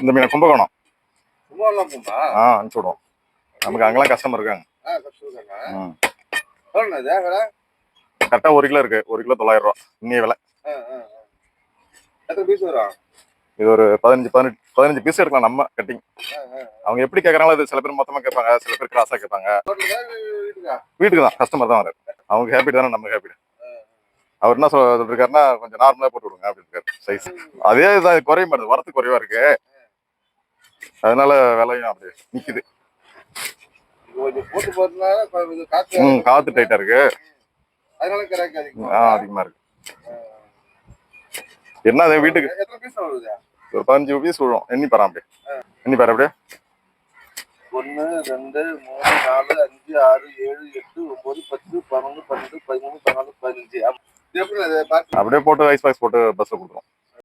இந்த மீன் கும்பகோணம். ஆ அனுப்பிச்சி விடுவோம். நமக்கு அங்கெல்லாம் கஸ்டமர் இருக்காங்க. கரெக்டாக ஒரு கிலோ இருக்கு. ஒரு கிலோ தொள்ளாயிரம் ரூபா. இன்னைய விலை. இது ஒரு பதினஞ்சு பதினெட்டு பதினஞ்சு பீஸ் எடுக்கலாம் நம்ம கட்டிங் அவங்க எப்படி கேட்கறாங்களோ அது சில பேர் மொத்தமா கேட்பாங்க. சில பேர் கிராஸா கேட்பாங்க. வீட்டுக்கா? தான். கஸ்டமர் தான் வராரு அவங்க ஹேப்பி தானே நம்ம ஹேப்பி அவர் என்ன சொல்ல சொல்லிருக்காருன்னா கொஞ்சம் நார்மலா போட்டு விடுங்க அப்படின்னு சைஸ் அதே இதுதான் குறைய மாட்டேது வரத்து குறைவா இருக்கு. அதனால விலையும் அப்படியே நிக்குது. கொஞ்சம் போட்டு காத்து ம் காத்து டைட்டா இருக்கு. ஆ அதிகமா இருக்கு. என்ன அது வீட்டுக்கு? எத்தனை ஒரு பதினஞ்சு பீஸ் விழும். எண்ணி பாரு அப்படியே. எண்ணி பாரு அப்படியே. ஒன்று ரெண்டு மூணு நாலு அஞ்சு ஆறு ஏழு எட்டு ஒன்பது பத்து பன்னெண்டு பன்னெண்டு பதிமூணு பதினாலு பதினஞ்சு. அப்படியே போட்டு ஐஸ் பாக்ஸ் போட்டு பஸ்ல கொடுத்துரும்.